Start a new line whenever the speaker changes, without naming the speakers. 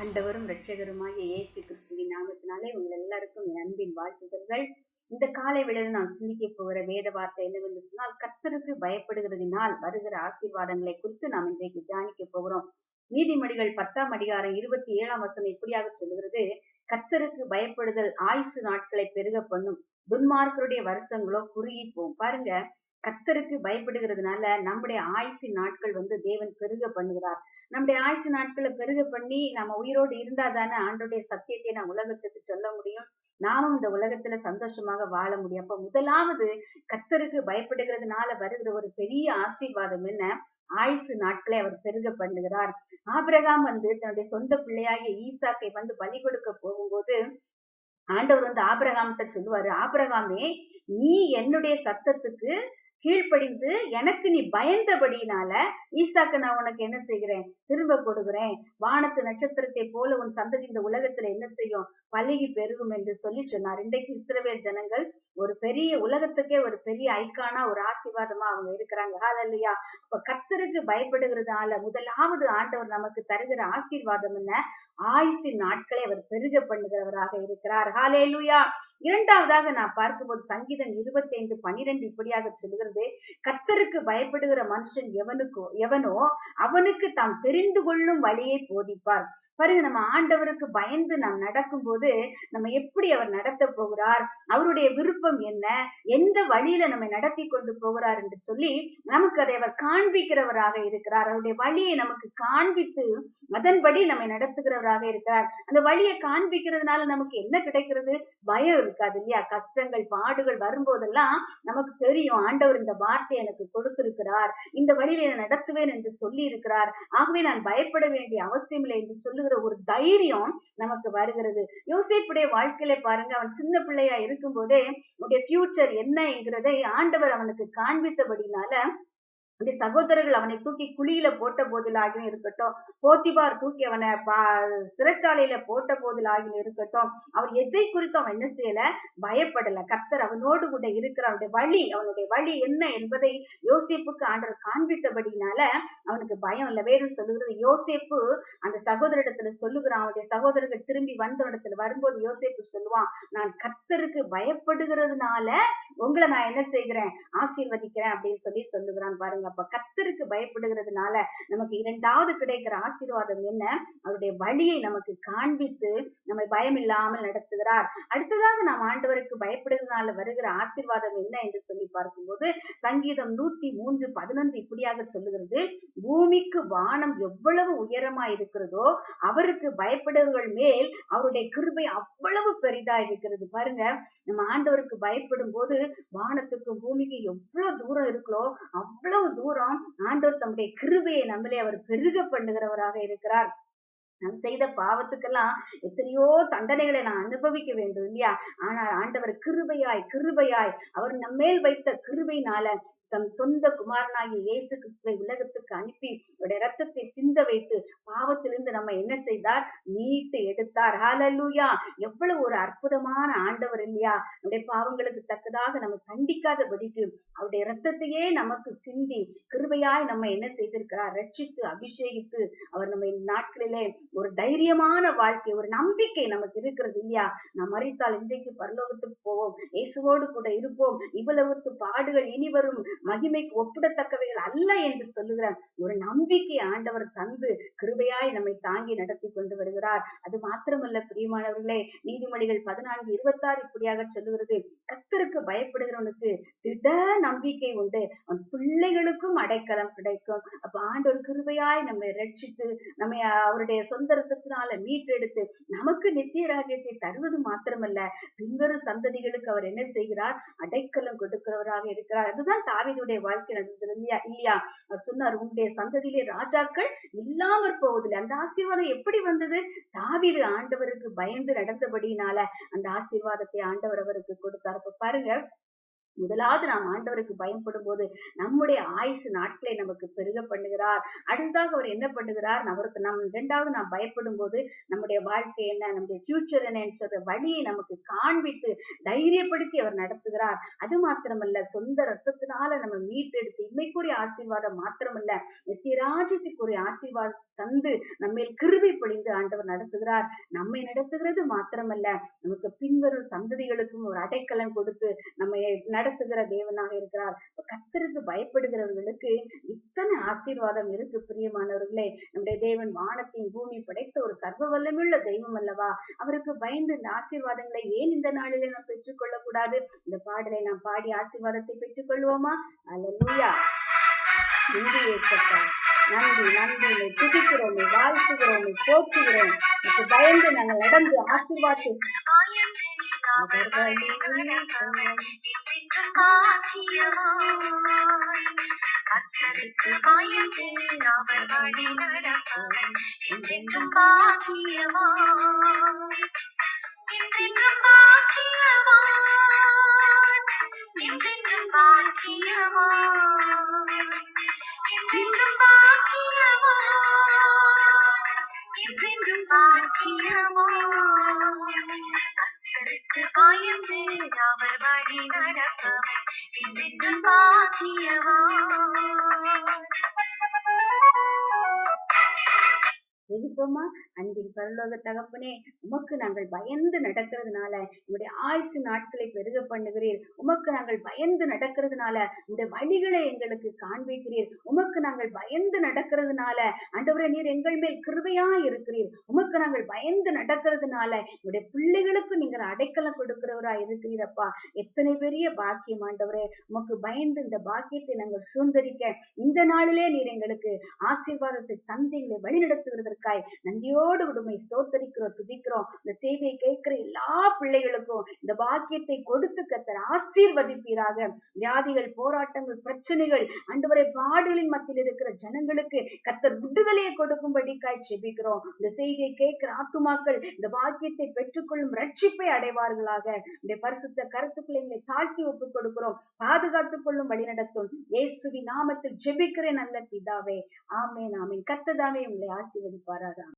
ஆண்டவரும் இரட்சகருமாகிய இயேசு கிறிஸ்துவின் நாமத்தினாலே உங்கள் எல்லாருக்கும் அன்பின் வாழ்த்துதல்கள். இந்த காலை வேளையில் நாம் சிந்திக்க போகிற வேத வார்த்தை என்னவென்று சொன்னால் கத்தருக்கு பயப்படுகிறதினால் வருகிற ஆசீர்வாதங்களை குறித்து நாம் இன்றைக்கு தியானிக்க போகிறோம். நீதிமொழிகள் பத்தாம் அதிகாரம் இருபத்தி ஏழாம் வசனம் இப்படியாக சொல்லுகிறது கத்தருக்கு பயப்படுதல் ஆயுசு நாட்களை பெருக பண்ணும். துன்மார்க்கருடைய வருஷங்களோ குறுகி போகும். பாருங்க கர்த்தருக்கு பயப்படுகிறதுனால நம்முடைய ஆயுசு நாட்கள் வந்து தேவன் பெருக பண்ணுகிறார். நம்முடைய ஆயுசு நாட்களை பெருக பண்ணி நம்ம உயிரோடு இருந்தா தானே ஆண்டுடைய சத்தியத்தை நான் உலகத்துக்கு சொல்ல முடியும். நாமும் இந்த உலகத்துல சந்தோஷமாக வாழ முடியும். அப்ப முதலாவது கர்த்தருக்கு பயப்படுகிறதுனால வருகிற ஒரு பெரிய ஆசீர்வாதம் என்ன? ஆயுசு நாட்களை அவர் பெருக பண்ணுகிறார். ஆபிரகாம் வந்து தன்னுடைய சொந்த பிள்ளையாகிய ஈசாக்கை வந்து பலி கொடுக்க போகும்போது ஆண்டவர் வந்து ஆபிரகாம்கிட்ட சொல்லுவாரு ஆபிரகாமே நீ என்னுடைய சத்தத்துக்கு கீழ்ப்படிந்து எனக்கு நீ பயந்தபடினால ஈசாக்கு நான் உனக்கு என்ன செய்கிறேன்? திரும்ப கொடுக்கிறேன். வானத்து நட்சத்திரத்தை போல உன் சந்ததி இந்த உலகத்துல என்ன செய்யும்? பழகி பெருகும் என்று சொல்லி சொன்னார். இன்றைக்கு இஸ்ரவேல் ஜனங்கள் ஒரு பெரிய உலகத்துக்கே ஒரு பெரிய ஐக்கானா ஒரு ஆசிர்வாதமா அவங்க இருக்கிறாங்க. இல்லையா இப்ப கத்தருக்கு பயப்படுகிறதுனால முதலாவது ஆண்டவர் நமக்கு தருகிற ஆசீர்வாதம் என்ன? ஆயுசின் நாட்களை அவர் பெருக பண்ணுகிறவராக இருக்கிறார். ஹாலே லூயா இரண்டாவதாக நான் பார்க்கும்போது சங்கீதம் இருபத்தி ஐந்து பனிரெண்டு இப்படியாக சொல்லுகிறது. கத்தருக்கு பயப்படுகிற மனுஷன் எவனுக்கோ எவனோ அவனுக்கு தாம் தெரிந்து கொள்ளும் வழியை போதிப்பார். பாருங்க நம்ம ஆண்டவருக்கு பயந்து நாம் நடக்கும்போது நம்ம எப்படி அவர் நடத்த போகிறார்? அவருடைய விருப்பம் என்ன? எந்த வழியில நம்ம நடத்தி கொண்டு போகிறார் என்று சொல்லி நமக்கு அதை அவர் காண்பிக்கிறவராக இருக்கிறார். அவருடைய வழியை நமக்கு காண்பித்து அதன்படி நம்மை நடத்துகிறவராக இருக்கிறார். அந்த வழியை காண்பிக்கிறதுனால நமக்கு என்ன கிடைக்கிறது? பயம் இருக்காது இல்லையா? கஷ்டங்கள் பாடுகள் வரும்போதெல்லாம் நமக்கு தெரியும் ஆண்டவர் இந்த வார்த்தை எனக்கு கொடுத்திருக்கிறார். இந்த வழியில நடத்துவேன் என்று சொல்லி இருக்கிறார் ஆகவே நான் பயப்பட வேண்டிய அவசியம் இல்லை என்று சொல்லுகிற ஒரு தைரியம் நமக்கு வருகிறது. யோசிப்புடைய வாழ்க்கையில பாருங்க அவன் சின்ன பிள்ளையா இருக்கும் போதே உடைய ஃபியூச்சர் என்னங்கிறதை ஆண்டவர் அவனுக்கு காண்பித்தபடினால அந்த சகோதரர்கள் அவனை தூக்கி குழியில போட்ட போதிலாகியும் இருக்கட்டும் போத்திபார் தூக்கி அவனை சிறைச்சாலையில போட்ட போதிலாகியும் இருக்கட்டும் அவர் எதை குறித்து அவன் என்ன செய்யல? பயப்படல. கர்த்தர் அவனோடு கூட இருக்கிற அவனுடைய வழி அவனுடைய வழி என்ன என்பதை யோசிப்புக்கு ஆண்டவர் காண்பித்தபடினால அவனுக்கு பயம் இல்லை. வேறு சொல்லுகிறது யோசிப்பு அந்த சகோதரிடத்துல சொல்லுகிறான். அவனுடைய சகோதரர்கள் திரும்பி வந்த இடத்துல வரும்போது யோசிப்பு சொல்லுவான் நான் கர்த்தருக்கு பயப்படுகிறதுனால உங்களை நான் என்ன செய்கிறேன்? ஆசீர்வதிக்கிறேன் அப்படின்னு சொல்லி சொல்லுகிறான் பாருங்க. அப்ப கத்தருக்கு பயப்படுகிறதுனால நமக்கு இரண்டாவது கிடைக்கிற ஆசீர்வாதம் என்ன? அவருடைய வழியை நமக்கு காண்பித்து நம்மை பயம் இல்லாமல் நடத்துகிறார். அடுத்ததாக நாம் ஆண்டவருக்கு பயப்படுகிறதுனால வருகிற ஆசீர்வாதம் என்ன என்று சொல்லி பார்க்கும்போது சங்கீதம் நூத்தி மூன்று பதினொன்று இப்படியாக சொல்லுகிறது. பூமிக்கு வானம் எவ்வளவு உயரமா இருக்கிறதோ அவருக்கு பயப்படுவர்கள் மேல் அவருடைய கிருபை அவ்வளவு பெரிதா இருக்கிறது. பாருங்க நம்ம ஆண்டவருக்கு பயப்படும் போது வானத்துக்கு பூமிக்கு எவ்வளவு தூரம் இருக்கிறோ அவ்வளவு தூரம் ஆண்டவர் தம்முடைய கிருபையை நம்மளே அவர் பெருக பண்ணுகிறவராக இருக்கிறார். நான் செய்த பாவத்துக்கெல்லாம் எத்தனையோ தண்டனைகளை நான் அனுபவிக்க வேண்டும் இல்லையா? ஆனால் ஆண்டவர் கிருபையாய் கிருபையாய் அவர் நம்மேல் வைத்த கிருபையினால தம் சொந்த குமாரனாகிய இயேசு கிறிஸ்துவை உலகத்துக்கு அனுப்பி அவருடைய ரத்தத்தை சிந்த வைத்து பாவத்திலிருந்து நம்ம என்ன செய்தார்? மீட்டு எடுத்தார். ஹாலல்லூயா எவ்வளவு ஒரு அற்புதமான ஆண்டவர் இல்லையா? நம்முடைய பாவங்களுக்கு தக்கதாக நம்ம கண்டிக்காதபடிக்கு அவருடைய ரத்தத்தையே நமக்கு சிந்தி கிருபையாய் நம்ம என்ன செய்திருக்கிறார்? ரட்சித்து அபிஷேகித்து அவர் நம்ம நாட்களிலே ஒரு தைரியமான வாழ்க்கை ஒரு நம்பிக்கை நமக்கு இருக்கிறது இல்லையா? நாம் மறித்தால் இன்றைக்கு பரலோகத்துக்கு போவோம் இயேசுவோடு கூட இருப்போம் இவ்வளவுத்து பாடுகள் இனி வரும் மகிமைக்கு ஒப்பிடத்தக்கவைகள் அல்ல என்று சொல்லுகிற ஒரு நம்பிக்கை ஆண்டவர் தந்து கிருபையாய் நம்மை தாங்கி நடத்தி கொண்டு வருகிறார். அது மாத்திரமல்ல பிரியமானவர்களே நீதிமொழிகள் பதினான்கு இருபத்தாறு இப்படியாக சொல்லுகிறது. கத்தருக்கு பயப்படுகிறவனுக்கு திட நம்பிக்கை உண்டு. அவன் பிள்ளைகளுக்கும் அடைக்கலம் கிடைக்கும். அப்ப ஆண்டவர் கிருபையாய் நம்மை ரட்சித்து நம்மை அவருடைய சொந்த சுதந்திரத்தினால மீட்டெடுத்து நமக்கு நித்திய ராஜ்யத்தை தருவது மாத்திரமல்ல. பின்வரும் சந்ததிகளுக்கு அவர் என்ன செய்கிறார்? அடைக்கலம் கொடுக்கிறவராக இருக்கிறார். அதுதான் தாவிதுடைய வாழ்க்கை நடந்தது இல்லையா? இல்லையா? அவர் சொன்னார் உங்களுடைய சந்ததியிலே ராஜாக்கள் இல்லாமற் போவதில்லை. அந்த ஆசீர்வாதம் எப்படி வந்தது? தாவிது ஆண்டவருக்கு பயந்து நடந்தபடியினால அந்த ஆசீர்வாதத்தை ஆண்டவர் அவருக்கு கொடுத்தார். பாருங்க முதலாவது நாம் ஆண்டவருக்கு பயன்படும் போது நம்முடைய ஆயுசு நாட்களை நமக்கு பெருக பண்ணுகிறார். அடுத்ததாக அவர் என்ன பண்ணுகிறார்? அவருக்கு நம் இரண்டாவது நாம் பயப்படும் போது நம்முடைய வாழ்க்கை என்ன? நம்முடைய ஃபியூச்சர் என்ன வழியை நமக்கு காண்பித்து தைரியப்படுத்தி அவர் நடத்துகிறார். அது மாத்திரமல்ல சொந்த ரத்தத்தினால நம்ம மீட்டெடுத்து இன்மைக்குரிய ஆசீர்வாதம் மாத்திரமல்ல நித்தியராஜ்யத்துக்குரிய ஆசீர்வாதம் தந்து நம்மேல் கிருபை பொழிந்து ஆண்டவர் நடத்துகிறார். நம்மை நடத்துகிறது மாத்திரமல்ல நமக்கு பின்வரும் சந்ததிகளுக்கும் ஒரு அடைக்கலம் கொடுத்து நம்மை நடத்துகிற தேவனாக இருக்கிறார். கத்தருக்கு பயப்படுகிறவர்களுக்கு இத்தனை ஆசீர்வாதம் இருக்கு பிரியமானவர்களே. நம்முடைய தேவன் வானத்தின் பூமி படைத்த ஒரு சர்வ வல்லமுள்ள தெய்வம் அல்லவா? அவருக்கு பயந்து இந்த ஆசீர்வாதங்களை ஏன் இந்த நாளிலே நாம் பெற்றுக்கொள்ள கூடாது இந்த பாடலை நாம் பாடி ஆசீர்வாதத்தை பெற்றுக் கொள்வோமா அல்லூயா நன்றி ஏசப்பா நன்றி நன்றி. உன்னை துதிக்கிறோம் வாழ்த்துகிறோம் போற்றுகிறோம். உனக்கு பயந்து நாங்கள் நடந்து ஆசீர்வாதத்தை அவர் வழி
கத்தருக்கு பயந்து அவர் வழி நடப்பவன் என்றென்றும் பாக்கியவான் என்றென்றும் பாக்கியவான் என்றென்றும் பாக்கியவான் என்றென்றும் பாக்கியவான் என்றென்றும் பாக்கியவான் கத்தருக்கு பயந்து அவர் வழி என்றென்றும் பாக்கியவான்
எதுப்போமா அன்பின் பரலோக தகப்பனே உமக்கு நாங்கள் பயந்து நடக்கிறதுனால உங்களுடைய ஆயுசு நாட்களை பெருக பண்ணுகிறீர். உமக்கு நாங்கள் பயந்து நடக்கிறதுனால உங்களுடைய வழிகளை எங்களுக்கு காண்பிக்கிறீர். உமக்கு நாங்கள் பயந்து நடக்கிறதுனால ஆண்டவரே நீர் எங்கள் மேல் கிருபையா இருக்கிறீர். உமக்கு நாங்கள் பயந்து நடக்கிறதுனால உங்களுடைய பிள்ளைகளுக்கு நீங்கள் அடைக்கலம் கொடுக்கிறவரா இருக்கிறீரப்பா எத்தனை பெரிய பாக்கியம் ஆண்டவரே. உமக்கு பயந்து இந்த பாக்கியத்தை நாங்கள் சுதந்திரிக்க இந்த நாளிலே நீர் எங்களுக்கு ஆசீர்வாதத்தை தந்து எங்களை நன்றியோ நன்றியோடு விடுமை ஸ்தோத்தரிக்கிறோம் துதிக்கிறோம். இந்த செய்தியை கேட்கிற எல்லா பிள்ளைகளுக்கும் இந்த பாக்கியத்தை கொடுத்து கத்தர் ஆசீர்வதிப்பீராக. வியாதிகள் போராட்டங்கள் பிரச்சனைகள் அன்றுவரை பாடுகளின் மத்தியில் இருக்கிற ஜனங்களுக்கு கத்தர் விடுதலையை கொடுக்கும்படிக்காய் செபிக்கிறோம் இந்த செய்தியை கேட்கிற ஆத்துமாக்கள் இந்த பாக்கியத்தை பெற்றுக்கொள்ளும் ரட்சிப்பை அடைவார்களாக. இந்த பரிசுத்த கருத்துக்களை எங்களை தாழ்த்தி ஒப்புக் கொடுக்கிறோம். பாதுகாத்துக் கொள்ளும் வழிநடத்தும் இயேசுவி நாமத்தில் ஜெபிக்கிறேன் நல்ல பிதாவே. ஆமேன் ஆமேன். கத்ததாவே உங்களை ஆசீர்வதிப்பாராக.